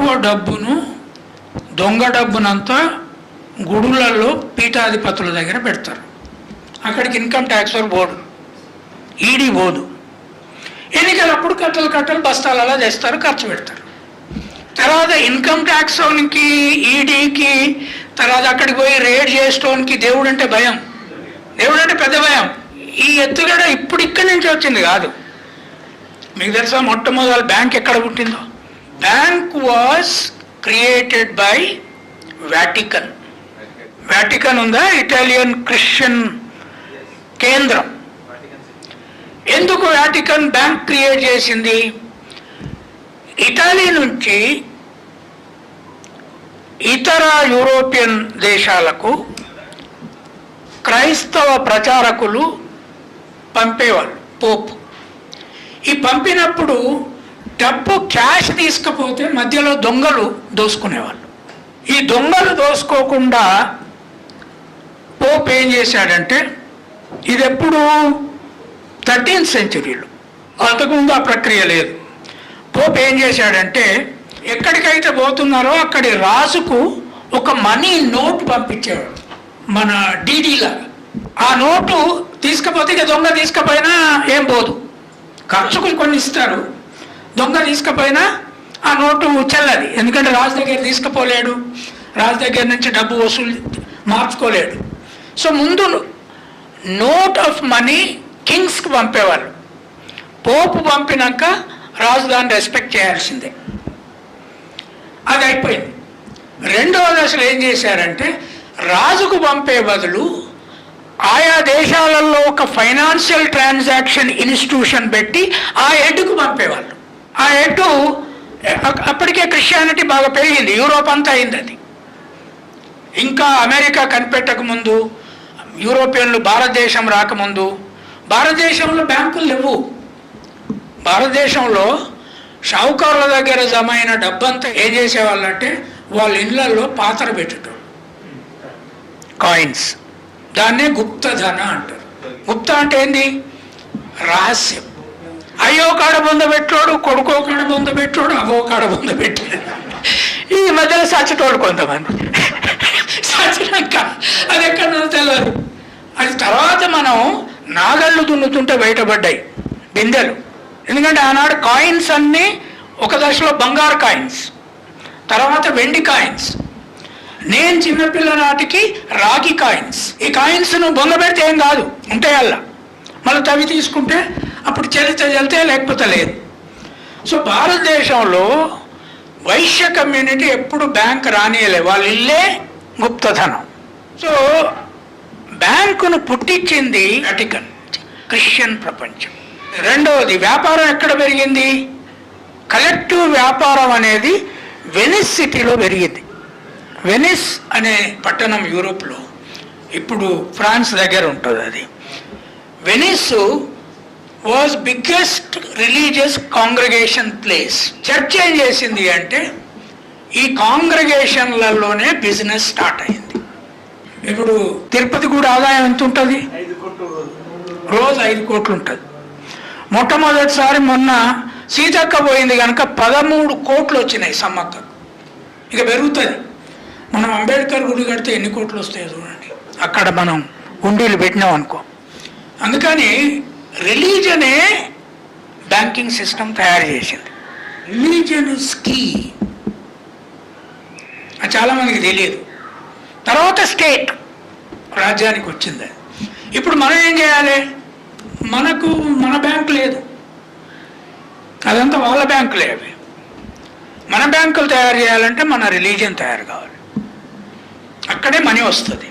ఎక్కువ డబ్బును దొంగ డబ్బునంతా గుడులలో పీఠాధిపతుల దగ్గర పెడతారు. అక్కడికి ఇన్కమ్ ట్యాక్స్ బోర్డు పోడు ఈడీ పోదు. ఎన్నికలప్పుడు కట్టలు కట్టలు బస్తాలలో చేస్తారు తెస్తారు ఖర్చు పెడతారు. తర్వాత ఇన్కమ్ ట్యాక్స్కి ఈడీకి తర్వాత అక్కడికి పోయి రేడ్ చేసుకోనికి దేవుడు అంటే భయం. దేవుడు అంటే పెద్ద భయం. ఈ ఎత్తుగడ ఇప్పుడు ఇక్కడి నుంచి వచ్చింది కాదు. మీకు తెలుసా మొట్టమొదటి బ్యాంక్ ఎక్కడ పుట్టిందో? Bank was created by Vatican. Vatican ఉందా? ఇటాలియన్ క్రిస్టియన్ కేంద్రం. ఎందుకు వాటికన్ బ్యాంక్ క్రియేట్ చేసింది? ఇటలీ నుంచి ఇతర యూరోపియన్ దేశాలకు క్రైస్తవ ప్రచారకులు పంపేవాళ్ళు పోపు. ఈ పంపినప్పుడు డబ్బు క్యాష్ తీసుకపోతే మధ్యలో దొంగలు దోసుకునేవాళ్ళు. ఈ దొంగలు దోసుకోకుండా పోప్ ఏం చేశాడంటే ఇది ఎప్పుడు థర్టీన్త్ సెంచురీలో. అంతకుముందు ఆ ప్రక్రియ లేదు. పోప్ ఏం చేశాడంటే ఎక్కడికైతే పోతున్నారో అక్కడి రాజుకు ఒక మనీ నోటు పంపించేవాడు మన డీడీలా ఆ నోటు తీసుకపోతే ఇక దొంగ తీసుకపోయినా ఏం పోదు. ఖర్చుకు కొన్ని ఇస్తారు. దొంగ తీసుకపోయినా ఆ నోటు చెల్లది. ఎందుకంటే రాజు దగ్గర తీసుకుపోలేడు. రాజు దగ్గర నుంచి డబ్బు వసూలు మార్చుకోలేడు. సో ముందు నోట్ ఆఫ్ మనీ కింగ్స్కి పంపేవాళ్ళు. పోపు పంపినాక రాజు దాన్ని రెస్పెక్ట్ చేయాల్సిందే. అది అయిపోయింది రెండవ దశలో ఏం చేశారంటే రాజుకు పంపే బదులు ఆయా దేశాలలో ఒక ఫైనాన్షియల్ ట్రాన్సాక్షన్ ఇన్స్టిట్యూషన్ పెట్టి ఆ హెడ్కు పంపేవాళ్ళు. ఆ ఎటు అప్పటికే క్రిస్టియానిటీ బాగా పెరిగింది. యూరోప్ అంతా అయింది అది. ఇంకా అమెరికా కనిపెట్టక ముందు యూరోపియన్లు భారతదేశం రాకముందు భారతదేశంలో బ్యాంకులు లేవు. భారతదేశంలో షావుకారుల దగ్గర జమ అయిన డబ్బంతా ఏం చేసేవాళ్ళంటే వాళ్ళ ఇళ్ళల్లో పాత్ర పెట్టడం కాయిన్స్. దాన్నే గుప్తధన అంటారు. గుప్త అంటే ఏంది? రహస్యం. అయ్యో ముందు పెట్టాడు కొడుకో కాడ బొంద పెట్టోడు అవో కాడ బొంద పెట్టాడు. ఈ మధ్యలో సచ్చటోడు కొంతమంది. సచ్చినాక అది ఎక్కడ తెలియదు అది తర్వాత మనం నాగళ్ళు దున్నుతుంటే బయటపడ్డాయి బిందెలు. ఎందుకంటే ఆనాడు కాయిన్స్ అన్నీ ఒక దశలో బంగారు కాయిన్స్ తర్వాత వెండి కాయిన్స్. నేను చిన్నపిల్ల నాటికి రాగి కాయిన్స్. ఈ కాయిన్స్ నువ్వు బొంగ పెడితే ఏం కాదు ఉంటాయి అల్లా మళ్ళీ తవి తీసుకుంటే అప్పుడు చరిత్ర వెళ్తే లేకపోతే లేదు. సో భారతదేశంలో వైశ్య కమ్యూనిటీ ఎప్పుడు బ్యాంక్ రానియలే వాళ్ళ ఇల్లే గుప్తధనం. సో బ్యాంకును పుట్టించింది అటికన్ క్రిస్టియన్ ప్రపంచం. రెండవది వ్యాపారం ఎక్కడ పెరిగింది? కలెక్టివ్ వ్యాపారం అనేది వెనిస్ సిటీలో పెరిగింది. వెనిస్ అనే పట్టణం యూరోప్లో ఇప్పుడు ఫ్రాన్స్ దగ్గర ఉంటుంది అది. Venice was biggest religious congregation place church ఏం చేసింది అంటే ఈ కాంగ్రిగేషన్లలోనే బిజినెస్ స్టార్ట్ అయింది. ఇప్పుడు తిరుపతి కూడా ఆదాయం ఎంత ఉంటుంది? రోజు. ఐదు కోట్లు ఉంటుంది. మొట్టమొదటిసారి మొన్న సీతక్క పోయింది కనుక పదమూడు కోట్లు వచ్చినాయి సమ్మక్కకు ఇక పెరుగుతుంది. మనం అంబేద్కర్ గుడి కడితే ఎన్ని కోట్లు వస్తాయో చూడండి. అక్కడ మనం గుండీలు పెట్టినాం అనుకో. అందుకని రిలీజనే బ్యాంకింగ్ సిస్టమ్ తయారు చేసింది. రిలీజన్ ఇస్ కీ అది చాలామందికి తెలియదు. తర్వాత స్టేట్ రాజ్యానికి వచ్చింది. అది. ఇప్పుడు మనం ఏం చేయాలి? మనకు మన బ్యాంక్ లేదు. అదంతా వాళ్ళ బ్యాంకులే అవి. మన బ్యాంకులు తయారు చేయాలంటే మన రిలీజియన్ తయారు కావాలి. అక్కడే మనీ వస్తుంది.